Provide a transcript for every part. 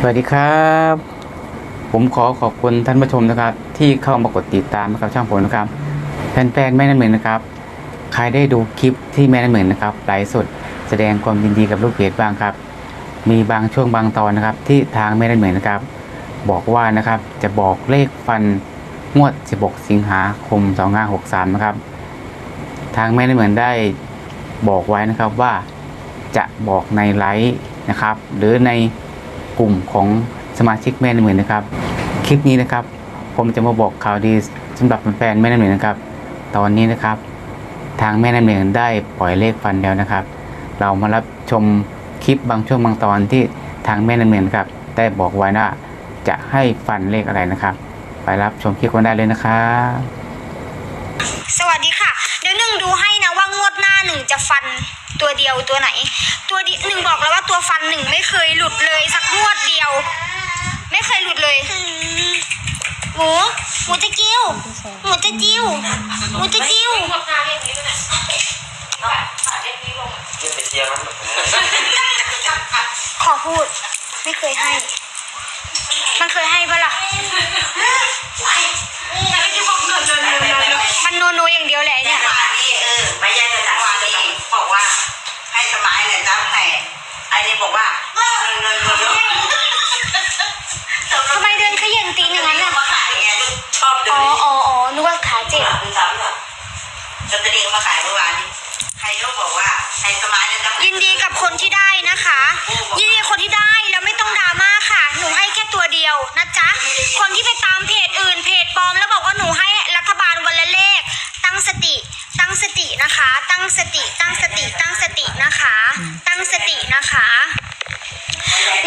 สวัสดีครับ ผมขอขอบคุณท่านผู้ชมนะครับ ที่เข้ามากดติดตามนะครับช่องผมนะครับแฟนๆแม่น้ำเหมือนนะครับ ใครได้ดูคลิปที่แม่น้ำเหมือนนะครับไลฟ์สดแสดงความยินดีกับลูกเพจบ้างครับ มีบางช่วงบางตอนนะครับ ที่ทางแม่น้ำเหมือนนะครับ บอกว่านะครับจะบอกเลขฟันงวด 16 สิงหาคม 2563 นะครับ ทางแม่น้ำเหมือนได้บอกไว้นะครับว่าจะบอกในไลฟ์นะครับ หรือใน กลุ่มของสมาชิกแม่ในหมื่นนะครับ คลิปนี้นะครับ ผมจะมาบอกข่าวดีสำหรับแฟนแม่ในหมื่นนะครับ ตอนนี้นะครับ ทางแม่ในหมื่นได้ปล่อยเลขฟันแล้วนะครับ เรามารับชมคลิปบางช่วงบางตอนที่ทางแม่ในหมื่นครับ ได้บอกไว้ว่าจะให้ฟันเลขอะไรนะครับ ไปรับชมคลิปกันได้เลยนะครับสวัสดีค่ะ เดี๋ยวหนึ่งดูให้างวดหน้าหนึ่งจะฟันตัวเดียวตัวไหน ตัวดีหนึ่งบอกแล้วว่าตัวฟันหนึ่งไม่เคยหลุดเลยสักงวดเดียว ไม่เคยหลุดเลยหมูหมูจะกิ้วหมูจะจิ้วหมูจะจิ้วนี่เป็นเจียมันแบบนี้ขอพูด ไม่เคยให้ มันเคยให้ปะล่ะมันโนโนอย่างเดียวแหละเนี่ยสมาธิเออไม่ใช่สถานที่บอกว่าให้สมัยเนี่ยจ้าแต่ไอ้นี่บอกว่าทำไมเดินขย่งตีอย่างนั้นน่ะชอบเดูอ๋อนี่อ๋ออ๋อนึกว่าขาเจ็บดูซ้ำเนี่ยลอตเตอรี่เขามาขายเมื่อวานนี้ใครก็บอกว่าให้สมัยเนี่ยจ้ายินดีกับคนที่ได้นะคะยิ ตั้งสตินะคะ ตั้งสติ ตั้งสติ ตั้งสตินะคะ ตั้งสตินะคะ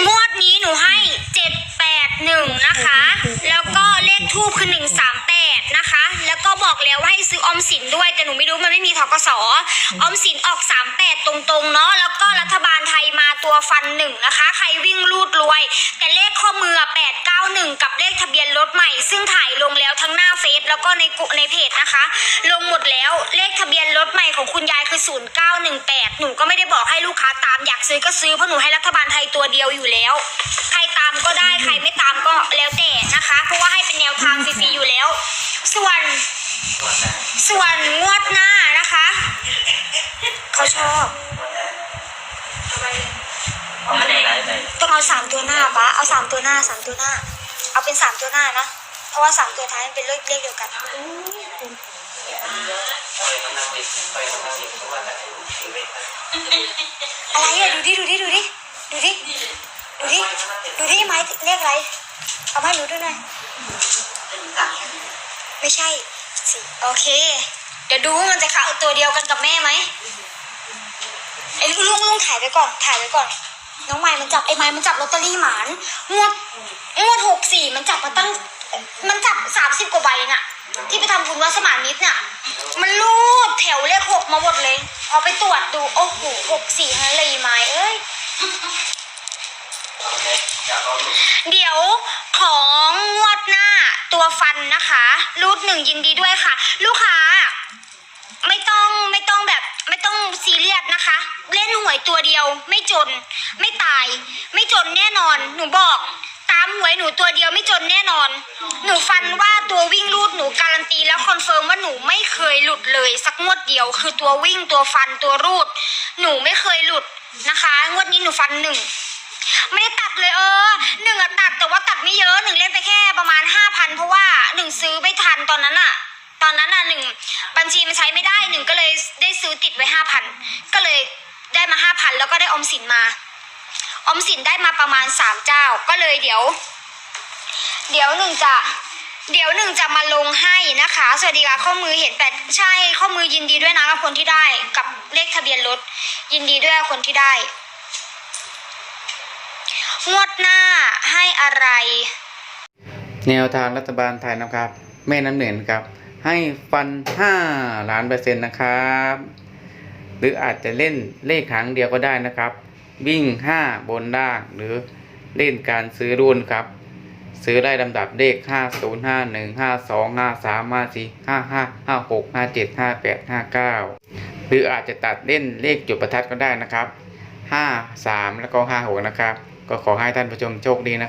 งวดนี้หนูให้เจ็ดแปดหนึ่งนะคะ แล้วก็เลขทูบคือหนึ่งสามแปดนะคะ แล้วก็บอกแล้วว่าให้ซื้อออมสินด้วย แต่หนูไม่รู้มันไม่มีทกสออมสินออกสามแปดตรงๆเนาะ แล้วก็รัฐบาลไทยมาตัวฟันหนึ่งนะคะ ใครวิ่งลูดรวย แต่เลขข้อมือแปดเก้าหนึ่งกับเลขทะเบียนรถใหม่ ซึ่งถ่ายลงแล้ว แล้วก็ในกุในเพจนะคะ ลงหมดแล้วเลขทะเบียนรถใหม่ของคุณยายคือ 0918 หนูก็ไม่ได้บอกให้ลูกค้าตามอยากซื้อก็ซื้อเพราะหนูให้รัฐบาลไทยตัวเดียวอยู่แล้ว ใครตามก็ได้ใครไม่ตามก็แล้วแต่นะคะ เพราะว่าให้เป็นแนวทางฟรีๆอยู่แล้ว ส่วนส่วนงวดหน้านะคะเขาชอบไหนไหนไหนต้องเอาสามตัวหน้าปะเอาสามตัวหน้าสามตัวหน้า เอาเป็นสามตัวหน้านะ เพราะว่าสามตัวท้ายมันเป็นเลขเลขเดียวกันไปมันนั่งดิไรอะไรอะดูดิดูดิดูดิดูดิดูดิดูดิไม้เลขอะไรเอามาให้หนูด้วยหน่อยไม่ใช่สิโอเค เดี๋ยวดูว่ามันจะเข้าตัวเดียวกันกับแม่ไหมไอ้ลุงลุงลุงถ่ายไปก่อนถ่ายไปก่อน น้องไม้มันจับไอ้ไม้มันจับลอตเตอรี่หมานงวดงวดหกสี่มันจับมาตั้ง สิบกว่าใบน่ะ ที่ไปทำบุญวัดสมานมิตรน่ะ มันรูดแถวเลขหกมาหมดเลย พอไปตรวจดูโอ้โหหกสี่ทั้งนั้นเลยไม้เอ้ยเอาลูกเดี๋ยวของงวดหน้าตัวฟันนะคะ รูดหนึ่งยินดีด้วยค่ะ ลูกค้า ไม่ต้องไม่ต้องแบบ ไม่ต้องซีเรียสนะคะ เล่นหวยตัวเดียว ไม่จน ไม่ตาย ไม่จนแน่นอนหนูบอก ตามหวยหนูตัวเดียวไม่จนแน่นอน หนูฟันว่าตัววิ่งรูดหนูการันตีแล้วคอนเฟิร์มว่าหนูไม่เคยหลุดเลยสักงวดเดียว คือตัววิ่งตัวฟันตัวรูด หนูไม่เคยหลุดนะคะ งวดนี้หนูฟันหนึ่งไม่ได้ตัดเลยเออหนึ่งอะตัดแต่ว่าตัดไม่เยอะหนึ่งเล่นไปแค่ประมาณห้าพันเพราะว่าหนึ่งซื้อไม่ทันตอนนั้นอะตอนนั้นอะหนึ่งบัญชีมันใช้ไม่ได้หนึ่งก็เลยได้ซื้อติดไว้ห้าพันก็เลยได้มาห้าพันแล้วก็ได้ออมสินมา ออมสินได้มาประมาณสามเจ้า ก็เลยเดี๋ยว เดี๋ยวหนึ่งจะเดี๋ยวหนึ่งจะมาลงให้นะคะ สวัสดีค่ะข้อมือเห็นแปดใช่ข้อมือยินดีด้วยนะกับคนที่ได้กับเลขทะเบียนรถยินดีด้วยคนที่ได้ งวดหน้าให้อะไร แนวทางรัฐบาลไทยนะครับ แม่น้ำหนึ่งครับ ให้ฟัน 5 ล้านเปอร์เซ็นต์นะครับ หรืออาจจะเล่นเลขครั้งเดียวก็ได้นะครับ วิ่ง 5 บนล่าง หรือเล่นการซื้อรุ่นครับ ซื้อได้ลำดับเลข 5 0 5 1 5 2 5 3 5 4 5 5 5 6 5 7 5 8 5 9 หรืออาจจะตัดเล่นเลขจุดประทัดก็ได้นะครับ 5 3 แล้วก็ 5 6 นะครับ ก็ขอให้ท่านผู้ชมโชคดีนะ